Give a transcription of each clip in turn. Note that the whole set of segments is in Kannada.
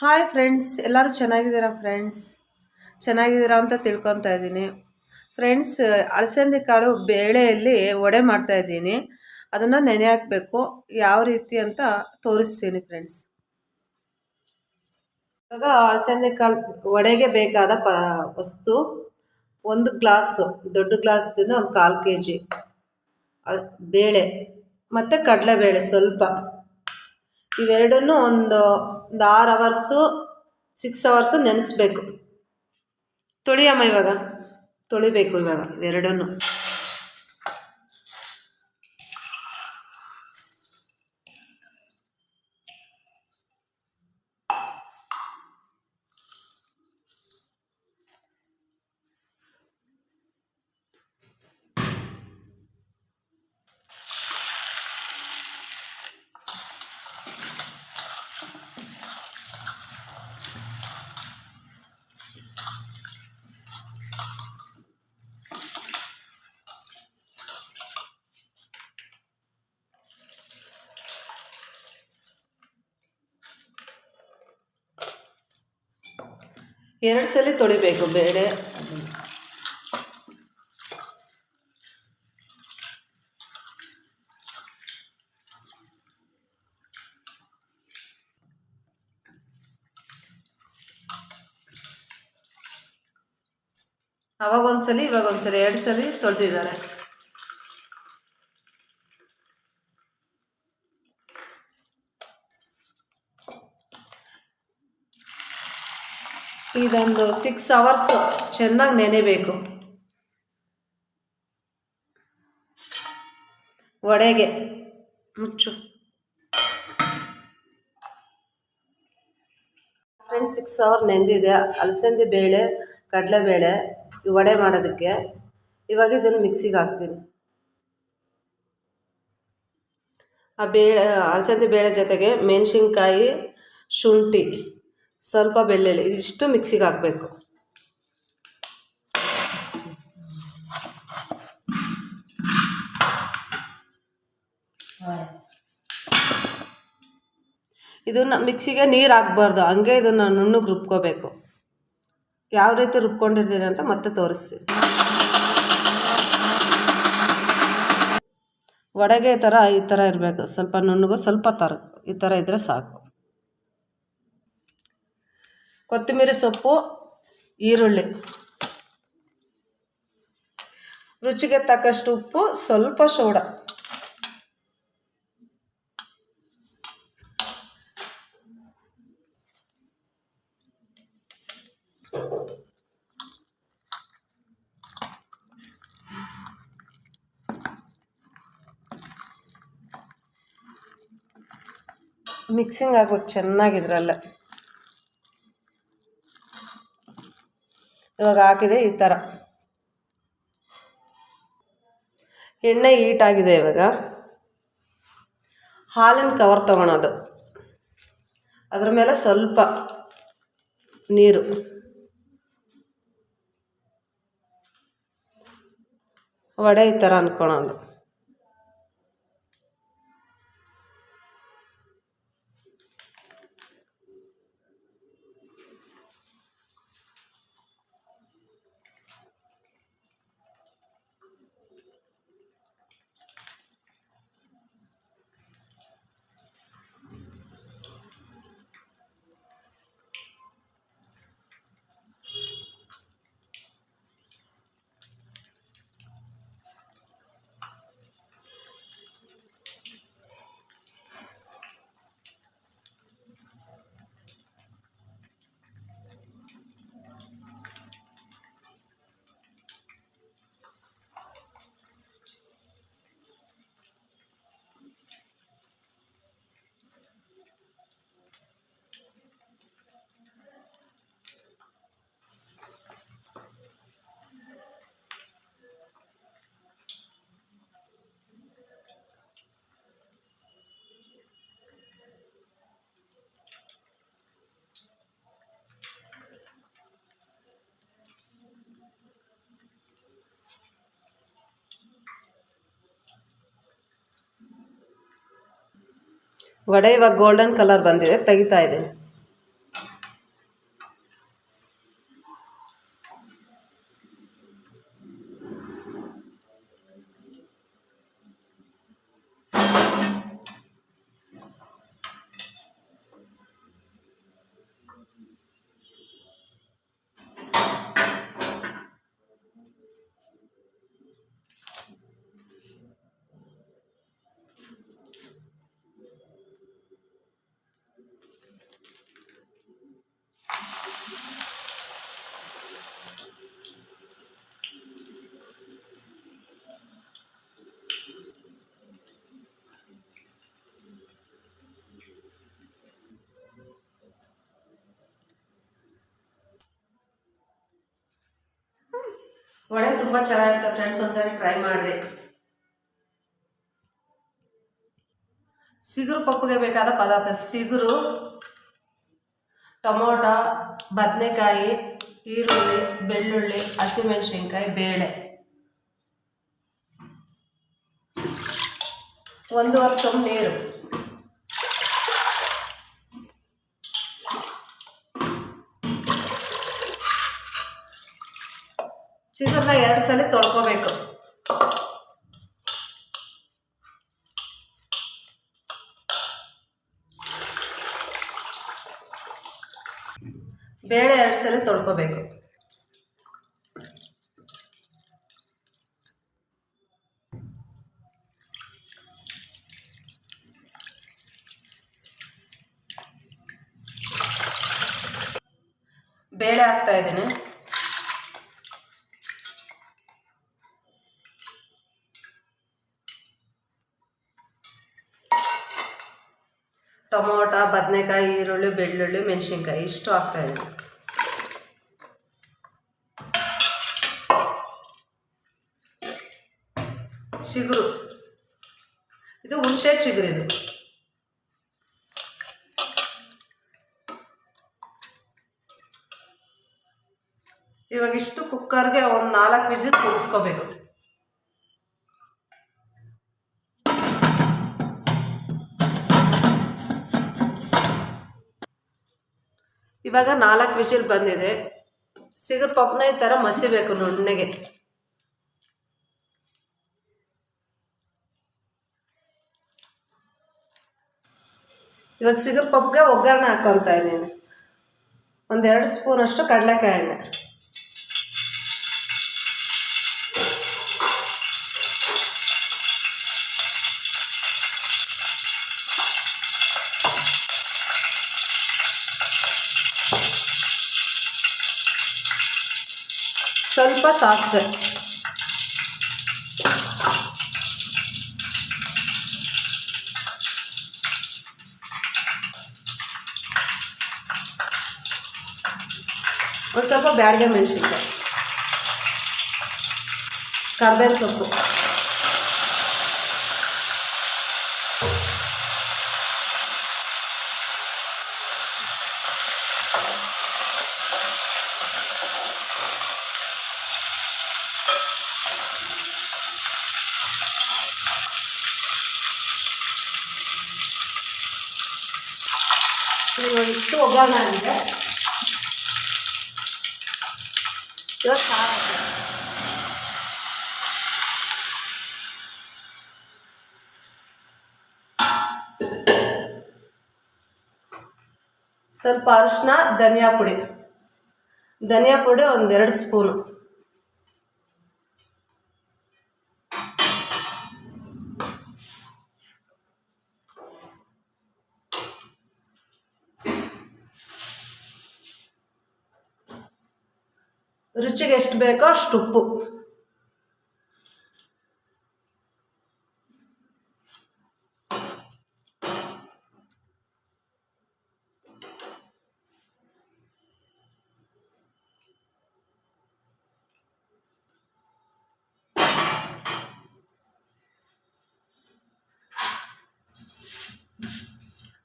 ಹಾಯ್ ಫ್ರೆಂಡ್ಸ್ ಎಲ್ಲರೂ ಚೆನ್ನಾಗಿದ್ದೀರಾ ಫ್ರೆಂಡ್ಸ್ ಚೆನ್ನಾಗಿದ್ದೀರಾ ಅಂತ ತಿಳ್ಕೊತಾ ಇದ್ದೀನಿ. ಫ್ರೆಂಡ್ಸ್ ಅಳಸಂದಿ ಕಾಳು ಬೇಳೆಯಲ್ಲಿ ವಡೆ ಮಾಡ್ತಾ ಇದ್ದೀನಿ. ಅದನ್ನು ನೆನೆ ಹಾಕಬೇಕು. ಯಾವ ರೀತಿ ಅಂತ ತೋರಿಸ್ತೀನಿ ಫ್ರೆಂಡ್ಸ್ ಇವಾಗ ಅಳಸಂದಿ ಕಾಳು ವಡೆಗೆ ಬೇಕಾದ ಪ, ವಸ್ತು ಒಂದು ಗ್ಲಾಸ್ ದೊಡ್ಡ ಗ್ಲಾಸ್ದಿಂದ ಒಂದು ಕಾಲು ಕೆ ಜಿ ಬೇಳೆ, ಮತ್ತು ಕಡಲೆಬೇಳೆ ಸ್ವಲ್ಪ. ಇವೆರಡನ್ನೂ ಒಂದು ಒಂದು ಆರು ಅವರ್ಸು ಸಿಕ್ಸ್ ಅವರ್ಸು ನೆನೆಸ್ಬೇಕು. ತೊಳಿಯಮ್ಮ ಇವಾಗ. ತೊಳಿಬೇಕು ಇವಾಗ ಇವೆರಡನ್ನು ಎರಡು ಸಲ ತೊಳಿಬೇಕು ಬೇಳೆ ಅವಾಗ ಒಂದ್ಸಲಿ ಇವಾಗ ಒಂದ್ಸಲಿ ಎರಡು ಸಲ ತೊಳೆದಿದ್ದಾರೆ ಇದೊಂದು ಸಿಕ್ಸ್ ಅವರ್ಸ್ ಚೆನ್ನಾಗಿ ನೆನೆಬೇಕು ವಡೆಗೆ ಮುಚ್ಚು. ಫ್ರೆಂಡ್ಸ್ ಸಿಕ್ಸ್ ಅವರ್ ನೆಂದಿದೆ. ಅಲಸಂದಿ ಬೇಳೆ ಕಡಲೆಬೇಳೆ ವಡೆ ಮಾಡೋದಕ್ಕೆ. ಇವಾಗ ಇದನ್ನು ಮಿಕ್ಸಿಗೆ ಹಾಕ್ತೀನಿ. ಆ ಬೇಳೆ, ಅಲಸಂದಿ ಬೇಳೆ ಜೊತೆಗೆ ಮೆಣಸಿನ್ಕಾಯಿ, ಶುಂಠಿ. ಸ್ವಲ್ಪ ಬೆಳ್ಳುಳ್ಳಿ ಇಷ್ಟು ಮಿಕ್ಸಿಗೆ ಹಾಕಬೇಕು. ಇದನ್ನ ಮಿಕ್ಸಿಗೆ ನೀರು ಹಾಕ್ಬಾರ್ದು, ಹಂಗೆ ಇದನ್ನು ನುಣ್ಣಗೆ ರುಬ್ಕೋಬೇಕು. ಯಾವ ರೀತಿ ರುಬ್ಕೊಂಡಿರ್ತೀನಿ ಅಂತ ಮತ್ತೆ ತೋರಿಸ್ತೀನಿ. ವಡೆಗೆ ಥರ ಈ ಥರ ಇರಬೇಕು. ಸ್ವಲ್ಪ ನುಣ್ಣಗೂ ಸ್ವಲ್ಪ ತರ, ಈ ಥರ ಇದ್ದರೆ ಸಾಕು. ಕೊತ್ತಂಬರಿ ಸೊಪ್ಪು ಈರುಳ್ಳಿ. ರುಚಿಗೆ ತಕ್ಕಷ್ಟು ಉಪ್ಪು ಸ್ವಲ್ಪ ಸೋಡಾ ಮಿಕ್ಸಿಂಗ್ ಆಗ್ಬೇಕು ಚೆನ್ನಾಗಿದ್ರಲ್ಲ. ಇವಾಗ ಹಾಕಿದೆ ಈ ಥರ ಎಣ್ಣೆ ಹೀಟಾಗಿದೆ ಇವಾಗ. ಹಾಲಿನ ಕವರ್ ತೊಗೊಳೋದು ಅದ್ರ ಮೇಲೆ ಸ್ವಲ್ಪ ನೀರು. ವಡೆ ಈ ಥರ ಅಂದ್ಕೊಳೋದು ಇವಾಗ ಗೋಲ್ಡನ್ ಕಲರ್ ಬಂದಿದೆ ತೆಗಿತಾ ಇದ್ದೀನಿ. ವಡೆ ತುಂಬ ಚೆನ್ನಾಗಿರುತ್ತೆ ಫ್ರೆಂಡ್ಸ್ ಒಂದ್ಸರಿ ಟ್ರೈ ಮಾಡಿ ಸಿಗುರು ಪಪ್ಪುಗೆ ಬೇಕಾದ ಪದಾರ್ಥ, ಸಿಗುರು, ಟೊಮೊಟೊ, ಬದನೆಕಾಯಿ, ಈರುಳ್ಳಿ, ಬೆಳ್ಳುಳ್ಳಿ, ಹಸಿಮೆಣಸಿನ್ಕಾಯಿ, ಬೇಳೆ. ಒಂದೂವರೆ ಚಮ್ ನೀರು. ಚಿಕನ್ನ ಎರಡು ಸಲ ತೊಳ್ಕೋಬೇಕು. ಬೇಳೆ ಎರಡು ಸಲ ತೊಳ್ಕೊಬೇಕು. ಬೇಳೆ ಹಾಕ್ತಾ ಇದ್ದೀನಿ. ಟೊಮೊಟೊ, ಬದನೆಕಾಯಿ, ಈರುಳ್ಳಿ, ಬೆಳ್ಳುಳ್ಳಿ, ಮೆಣಸಿನ್ಕಾಯಿ, ಇಷ್ಟು ಹಾಕ್ತಾ ಇದ್ದೀನಿ. ಚಿಗುರು. ಇದು ಹುಣಸೆ ಚಿಗುರು ಇದು. ಇವಾಗ ಇಷ್ಟು ಕುಕ್ಕರ್ಗೆ ಒಂದು ನಾಲ್ಕು ವಿಸಿಲ್ ಕೂಗಿಸ್ಕೋಬೇಕು. ಇವಾಗ ನಾಲ್ಕು ವಿಷಲ್ ಬಂದಿದೆ. ಸಿಗರ್ ಪಪ್ನ ಈ ಥರ ಮಸಿಬೇಕು ನುಣ್ಣಗೆ. ಇವಾಗ ಸಿಗರ್ ಪಪ್ಗೆ ಒಗ್ಗರಣೆ ಹಾಕೊತಾ ಇದ್ದೀನಿ. ಒಂದೆರಡು ಸ್ಪೂನ್ ಅಷ್ಟು ಕಡಲೆಕಾಯಿ ಎಣ್ಣೆ. ಸ್ವಲ್ಪ ಸಾಸಿವೆ ಒಂದು ಸ್ವಲ್ಪ ಬ್ಯಾಡಿಗೆ ಮೆಣಸಿನ್ಕಾಯಿ ಕರ್ಬೇವಿನ ಸೊಪ್ಪು ಇವಾಗ ಇಷ್ಟು ಒಗ್ಗರಣೆ ಆಗಿದೆ. ಇವಾಗ ಸಾರು ಸ್ವಲ್ಪ ಅರಿಶಿನ ಧನಿಯಾ ಪುಡಿ. ಧನಿಯಾ ಪುಡಿ ಒಂದೆರಡು ಸ್ಪೂನು. ರುಚಿಗೆ ಎಷ್ಟು ಬೇಕೋ ಅಷ್ಟು ಉಪ್ಪು.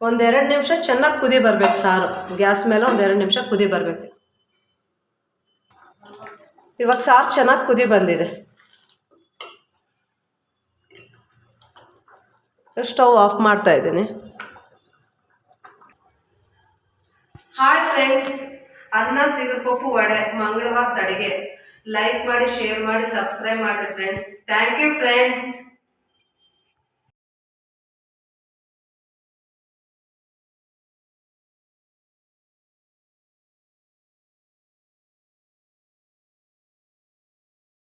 ಒಂದೆರಡು ನಿಮಿಷ ಚೆನ್ನಾಗಿ ಕುದಿ ಬರ್ಬೇಕು ಸಾರು. ಗ್ಯಾಸ್ ಮೇಲೆ ಒಂದೆರಡು ನಿಮಿಷ ಕುದಿ ಬರಬೇಕು. ಇವಾಗ ಸಾರು ಚೆನ್ನಾಗಿ ಕುದಿ ಬಂದಿದೆ. ಸ್ಟವ್ ಆಫ್ ಮಾಡ್ತಾ ಇದ್ದೀನಿ. ಹಾಯ್ ಫ್ರೆಂಡ್ಸ್ ಅನ್ನ ಸಿಗಪಪ್ಪು ವಡೆ, ಮಂಗಳವಾರ ಅಡಿಗೆ ಲೈಕ್ ಮಾಡಿ ಶೇರ್ ಮಾಡಿ ಸಬ್ಸ್ಕ್ರೈಬ್ ಮಾಡಿ ಫ್ರೆಂಡ್ಸ್ ಥ್ಯಾಂಕ್ ಯು ಫ್ರೆಂಡ್ಸ್